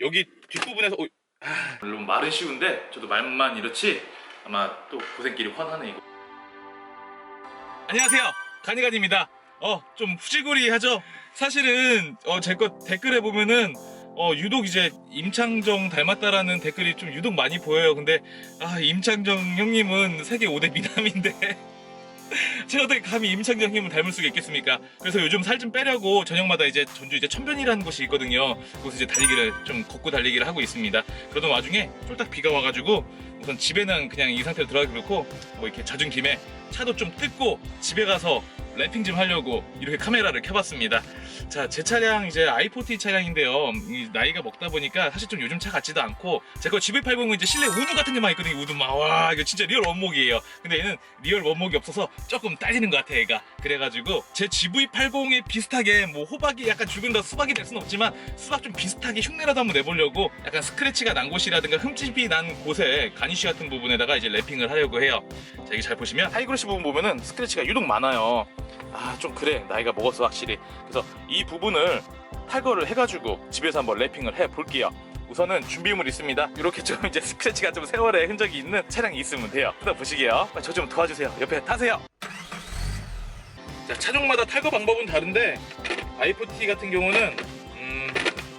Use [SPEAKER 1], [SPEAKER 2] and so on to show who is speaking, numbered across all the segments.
[SPEAKER 1] 여기 뒷부분에서 어, 아, 물론 말은 쉬운데 저도 말만 이렇지 아마 또 고생길이 훤하네 이거. 안녕하세요 간이간입니다. 어좀 후지구리하죠. 사실은 어, 제거 댓글에 보면은 어, 유독 이제 임창정 닮았다라는 댓글이 좀 유독 많이 보여요. 근데 아 임창정 형님은 세계 5대 미남인데 제가 어떻게 감히 임창정 형님을 닮을 수가 있겠습니까? 그래서 요즘 살 좀 빼려고 저녁마다 이제 전주 이제 천변이라는 곳이 있거든요. 그곳에 이제 달리기를 좀 걷고 달리기를 하고 있습니다. 그러던 와중에 쫄딱 비가 와가지고 우선 집에는 그냥 이 상태로 들어가기 그렇고 뭐 이렇게 잦은 김에 차도 좀 뜯고 집에 가서 랩핑 좀 하려고 이렇게 카메라를 켜봤습니다. 자, 제 차량 이제 i40 차량인데요. 이 나이가 먹다 보니까 사실 좀 요즘 차 같지도 않고 제거 GV80은 이제 실내 우드 같은 게만 있거든요. 우드 막 와, 이거 진짜 리얼 원목이에요. 근데 얘는 리얼 원목이 없어서 조금 딸리는 것 같아, 얘가. 그래가지고 제 GV80에 비슷하게 뭐 호박이 약간 죽은 다 수박이 될 수는 없지만 수박 좀 비슷하게 흉내라도 한번 내보려고 약간 스크래치가 난 곳이라든가 흠집이 난 곳에 가니쉬 같은 부분에다가 이제 랩핑을 하려고 해요. 자, 여기 잘 보시면 하이그로시 부분 보면은 스크래치가 유독 많아요. 아, 좀 그래. 나이가 먹었어, 확실히. 그래서 이 부분을 탈거를 해가지고 집에서 한번 랩핑을 해 볼게요. 우선은 준비물 있습니다. 이렇게 좀 이제 스크래치가 좀 세월의 흔적이 있는 차량이 있으면 돼요. 뜯어 보시게요. 저 좀 도와주세요. 옆에 타세요. 자, 차종마다 탈거 방법은 다른데 i4T 같은 경우는 음,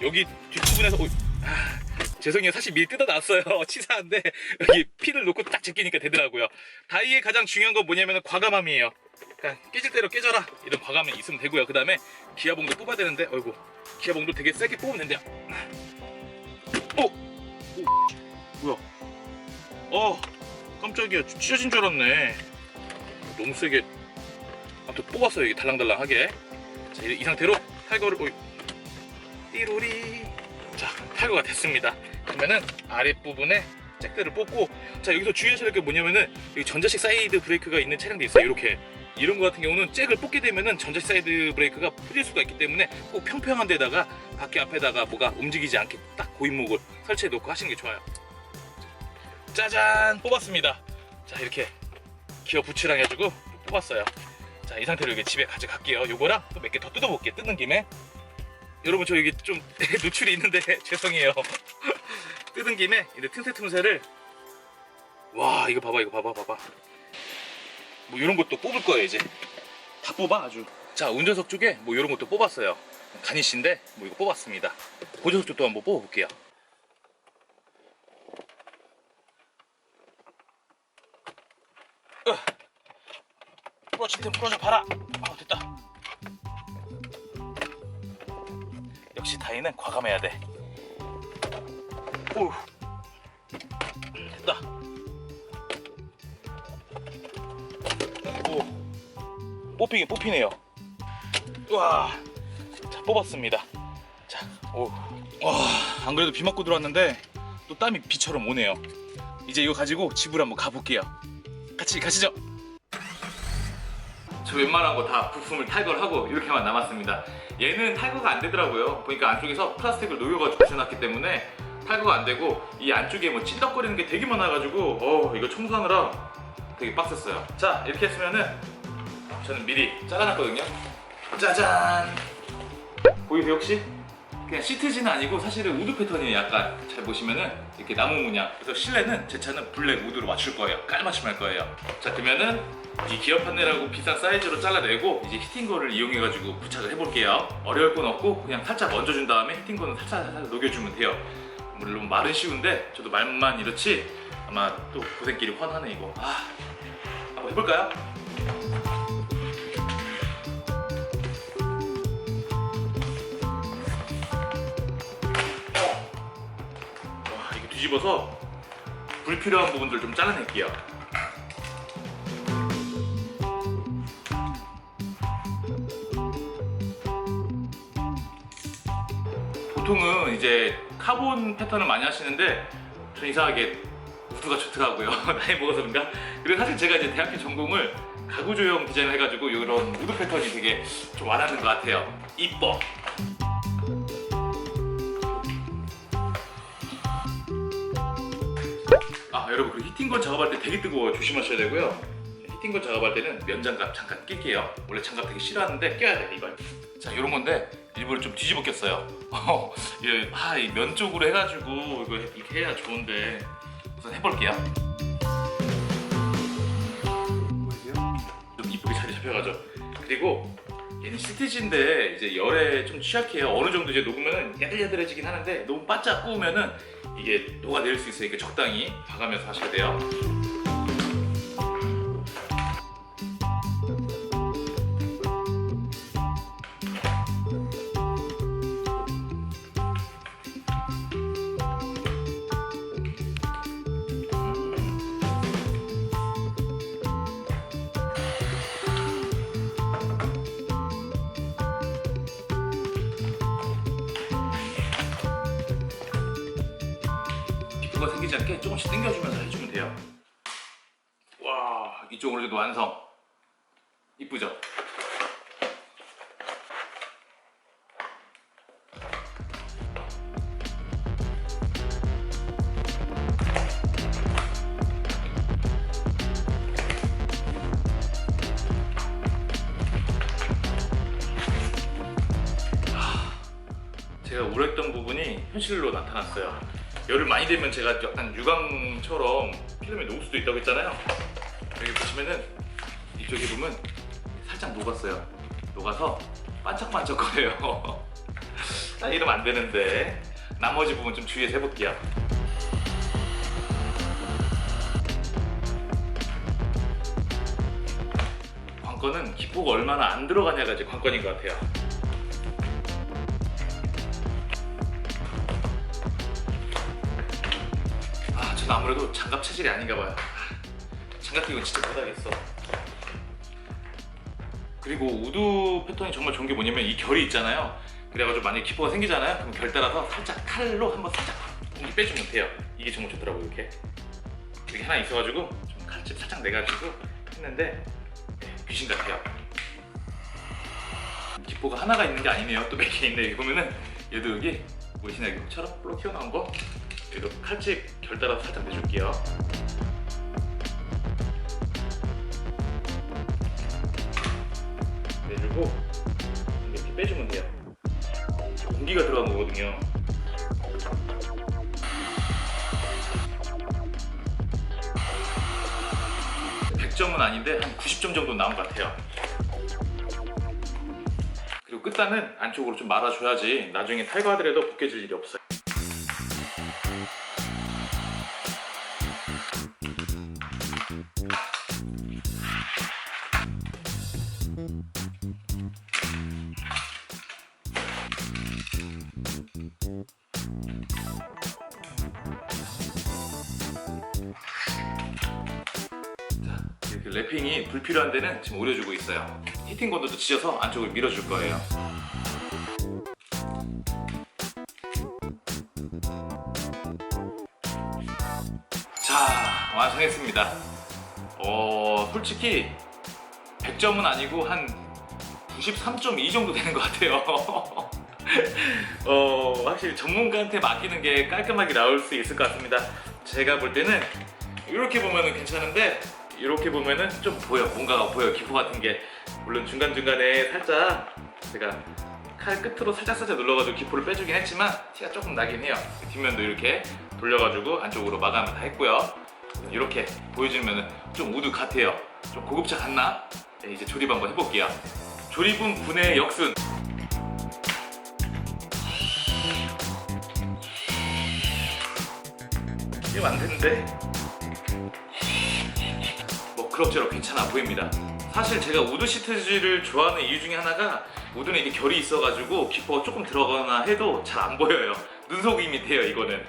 [SPEAKER 1] 여기 뒷부분에서 오, 아, 죄송해요. 사실 미리 뜯어놨어요. 치사한데 여기 피를 놓고 딱 제끼니까 되더라고요. 다이의 가장 중요한 건 뭐냐면 과감함이에요. 그냥 깨질 대로 깨져라 이런 과감이 있으면 되고요. 그 다음에 기아봉도 뽑아야 되는데 어이구 기아봉도 되게 세게 뽑으면 된대요. 어? 오, 뭐야? 어 깜짝이야 찢어진 줄 알았네. 너무 세게 아무튼 뽑았어요 이게 달랑달랑하게. 자, 이, 이 상태로 탈거를 어이, 띠로리. 자 탈거가 됐습니다. 그러면은 아랫부분에 잭들을 뽑고 자 여기서 주의하셔야 될 게 뭐냐면은 여기 전자식 사이드 브레이크가 있는 차량도 있어요 이렇게. 이런 거 같은 경우는 잭을 뽑게 되면은 전자식 사이드 브레이크가 풀릴 수가 있기 때문에 꼭 평평한 데다가 바퀴 앞에다가 뭐가 움직이지 않게 딱 고인목을 설치해 놓고 하시는 게 좋아요. 짜잔! 뽑았습니다. 자 이렇게 기어 부츠랑 해가지고 뽑았어요 자 이 상태로 이게 집에 가져갈게요. 요거랑 또 몇 개 더 뜯어볼게요. 뜯는 김에. 여러분 저 여기 좀 노출이 있는데 죄송해요. 뜯은 김에 이제 틈새 틈새를 와 이거 봐봐 이거 봐봐 봐봐. 뭐 이런 것도 뽑을 거예요 이제. 다 뽑아 아주. 자 운전석 쪽에 뭐 이런 것도 뽑았어요. 가니쉬인데 뭐 이거 뽑았습니다. 보조석 쪽도 한번 뽑아볼게요 부러질 땐 부러져 봐라. 아 됐다. 역시 다이는 과감해야 돼. 오 됐다. 오. 뽑히긴 뽑히네요. 우와. 자 뽑았습니다. 자오와안 그래도 비 맞고 들어왔는데 또 땀이 비처럼 오네요. 이제 이거 가지고 집으로 한번 가볼게요. 같이 가시죠 저 웬만한 거 다 부품을 탈거를 하고 이렇게만 남았습니다. 얘는 탈거가 안 되더라고요. 보니까 안쪽에서 플라스틱을 녹여가지고 붙여놨기 때문에 탈거가 안 되고 이 안쪽에 뭐 찐덕거리는 게 되게 많아가지고 어 이거 청소하느라 되게 빡셌어요. 자 이렇게 했으면은 저는 미리 잘라놨거든요. 짜잔 보이세요 혹시? 그냥 시트지는 아니고 사실은 우드 패턴이 약간 잘 보시면은 이렇게 나무 문양. 그래서 실내는 제 차는 블랙 우드로 맞출 거예요. 깔맞춤 할 거예요. 자 그러면은 이 기어 판넬하고 비싼 사이즈로 잘라내고 이제 히팅거를 이용해 가지고 부착을 해볼게요. 어려울 건 없고 그냥 살짝 얹어준 다음에 히팅거는 살짝 살짝 녹여주면 돼요. 물론 말은 쉬운데 저도 말만 이렇지 아마 또 고생길이 훤하네 이거. 아 한번 해볼까요? 뒤집어서 불필요한 부분들 좀 잘라낼게요. 보통은 이제 카본 패턴을 많이 하시는데 전 이상하게 우드가 좋더라고요. 나이 먹어서 그런가? 그래서 사실 제가 이제 대학교 전공을 가구 조형 디자인을 해가지고 이런 우드 패턴이 되게 좀 와닿는 것 같아요. 이뻐 여러분 그 히팅건 작업할 때 되게 뜨거워요 조심하셔야 되고요 히팅건 작업할 때는 면장갑 잠깐 낄게요 원래 장갑 되게 싫어하는데 껴야 돼 이걸 자 이런 건데 일부러 좀 뒤집어 꼈어요. 어, 이게 아, 이면 쪽으로 해가지고 이거 이렇게 해야 좋은데 우선 해볼게요. 좀 이쁘게 자리 잡혀가죠. 그리고 얘는 시트지인데 이제 열에 좀 취약해요. 어느 정도 이제 녹으면은 야들야들해지긴 하는데 너무 바짝 구우면은 이게 녹아내릴 수 있으니까 적당히 봐가면서 하셔야 돼요. 기포가 생기지 않게 조금씩 당겨주면서 해주면 돼요. 와 이쪽으로 해도 완성. 이쁘죠? 제가 우려했던 부분이 현실로 나타났어요. 열을 많이 되면 제가 약간 유광처럼 필름이 녹을 수도 있다고 했잖아요. 여기 보시면은 이쪽에 보면 살짝 녹았어요. 녹아서 반짝반짝거려요. 아, 이러면 안 되는데 나머지 부분 좀 주의해서 해볼게요. 관건은 기포가 얼마나 안 들어가냐가 이제 관건인 것 같아요. 아, 아무래도 장갑 체질이 아닌가 봐요. 아, 장갑 끼고 진짜 못하겠어. 그리고 우드 패턴이 정말 좋은 게 뭐냐면 이 결이 있잖아요. 그래가지고 만약에 기포가 생기잖아요. 그럼 결 따라서 살짝 칼로 한번 살짝 빼주면 돼요. 이게 정말 좋더라고요, 이렇게. 이렇게 하나 있어가지고 좀 칼집 살짝 내가지고 했는데 네, 귀신 같아요. 기포가 하나가 있는 게 아니네요. 또 몇 개 있네. 여기 보면은 얘도 여기 보이시나요? 여기처럼 볼록 튀어나온 거 얘도 칼집 결 따라서 살짝 내줄게요. 내주고 이렇게 빼주면 돼요. 공기가 들어간 거거든요. 백점은 아닌데 한 90점 정도 나온 것 같아요. 그리고 끝단은 안쪽으로 좀 말아줘야지 나중에 탈거하더라도 벗겨질 일이 없어요. 이렇게 랩핑이 불필요한 데는 지금 오려주고 있어요. 히팅 건도도 찢어서 안쪽을 밀어줄 거예요. 자, 완성했습니다. 어, 솔직히 100점은 아니고 한 93.2 정도 되는 것 같아요. 어, 확실히 전문가한테 맡기는 게 깔끔하게 나올 수 있을 것 같습니다. 제가 볼 때는 이렇게 보면은 괜찮은데 이렇게 보면은 좀 보여 뭔가가 보여 기포 같은 게 물론 중간 중간에 살짝 제가 칼 끝으로 살짝 살짝 눌러가지고 기포를 빼주긴 했지만 티가 조금 나긴 해요. 뒷면도 이렇게 돌려가지고 안쪽으로 마감을 다 했고요. 이렇게 보여주면은 좀 우드 같아요. 좀 고급차 같나? 네, 이제 조립 한번 해볼게요. 조립은 분해 역순. 안 되는데? 뭐 그럭저럭 괜찮아 보입니다. 사실 제가 우드 시트지를 좋아하는 이유 중에 하나가 우드는 이게 결이 있어가지고 기포가 조금 들어가거나 해도 잘 안 보여요. 눈속임이 밑에요 이거는.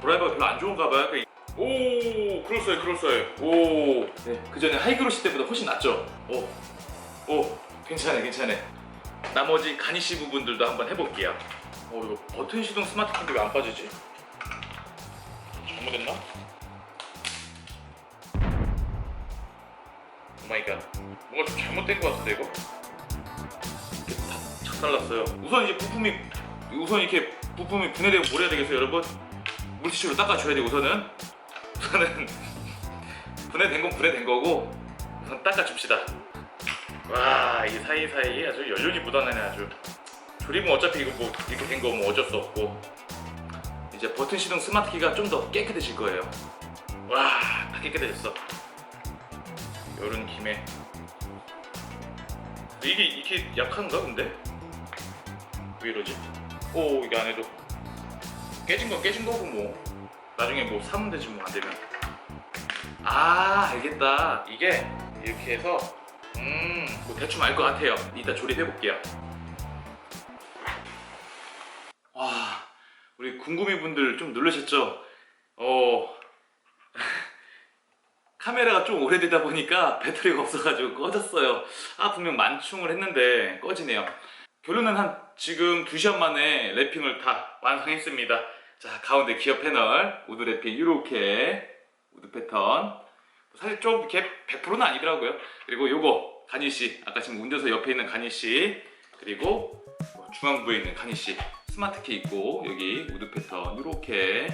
[SPEAKER 1] 드라이버가 별로 안 좋은가 봐요. 그- 오, 그럴싸해, 그럴싸해. 오, 네, 그 전에 하이그로시 때보다 훨씬 낫죠. 오, 오, 괜찮네, 괜찮네. 나머지 가니쉬 부분들도 한번 해볼게요. 어, 이거 버튼 시동 스마트폰인데 왜 안 빠지지? 잘못했나? 오마이갓. 뭔가 좀 잘못된 것 같은데, 이거? 이렇게 다 착살났어요. 우선 이제 부품이, 우선 이렇게 부품이 분해되고 뭘 해야 되겠어요, 여러분? 물티슈로 닦아줘야 돼, 우선은. 우선은 분해된 건 분해된 거고, 우선 닦아줍시다. 와, 이 사이사이에 아주 연륜이 묻어나네 아주. 조립은 어차피 이거 뭐 이렇게 된 거 뭐 어쩔 수 없고 이제 버튼 시동 스마트 키가 좀 더 깨끗해질 거예요. 와, 다 깨끗해졌어. 요런 김에 이게 이게 약한가 근데? 왜 이러지? 오 이게 안 해도 깨진 건 깨진 거고 뭐 나중에 뭐 사면 되지 뭐 안 되면 아 알겠다 이게 이렇게 해서 음 뭐 대충 알 것 같아요. 이따 조립해 볼게요. 와 우리 궁금해 분들 좀 놀라셨죠? 어 카메라가 좀 오래되다 보니까 배터리가 없어가지고 꺼졌어요. 아 분명 만충을 했는데 꺼지네요. 결론은 한 지금 2시간 만에 랩핑을 다 완성했습니다. 자 가운데 기어 패널 우드 랩핑 이렇게 우드 패턴. 사실 좀 이렇게 100%는 아니더라고요. 그리고 요거 간이 씨 아까 지금 운전석 옆에 있는 간이 씨 그리고 중앙부에 있는 간이 씨 스마트 키 있고 여기 우드 패턴 이렇게.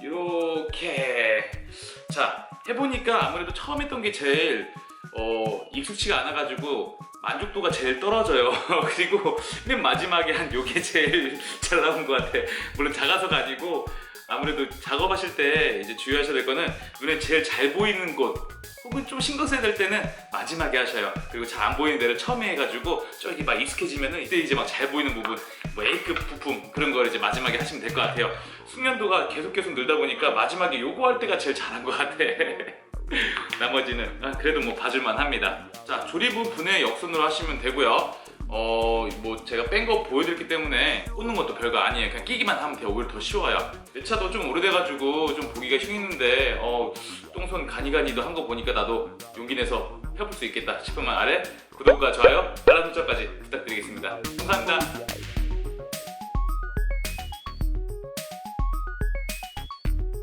[SPEAKER 1] 이렇게. 자 해보니까 아무래도 처음 했던 게 제일 어, 익숙치가 않아가지고 만족도가 제일 떨어져요. 그리고 맨 마지막에 한 요게 제일 잘 나온 것 같아. 물론 작아서가 아니고 아무래도 작업하실 때 이제 주의하셔야 될 거는 눈에 제일 잘 보이는 곳 혹은 좀 신경 써야 될 때는 마지막에 하셔요. 그리고 잘 안 보이는 데를 처음에 해가지고 저기 막 익숙해지면은 이때 이제 막 잘 보이는 부분 뭐 A급 부품 그런 걸 이제 마지막에 하시면 될 것 같아요. 숙련도가 계속 계속 늘다 보니까 마지막에 요거 할 때가 제일 잘한 것 같아. 나머지는 아, 그래도 뭐 봐줄만 합니다. 자 조립은 분해 역선으로 하시면 되고요 어 뭐 제가 뺀 거 보여드렸기 때문에 꽂는 것도 별거 아니에요. 그냥 끼기만 하면 돼요. 오히려 더 쉬워요. 내 차도 좀 오래돼가지고 좀 보기가 흉했는데 어 똥손 가니가니도 한 거 보니까 나도 용기 내서 해볼 수 있겠다 싶으면 아래 구독과 좋아요 알람 설정까지 부탁드리겠습니다. 감사합니다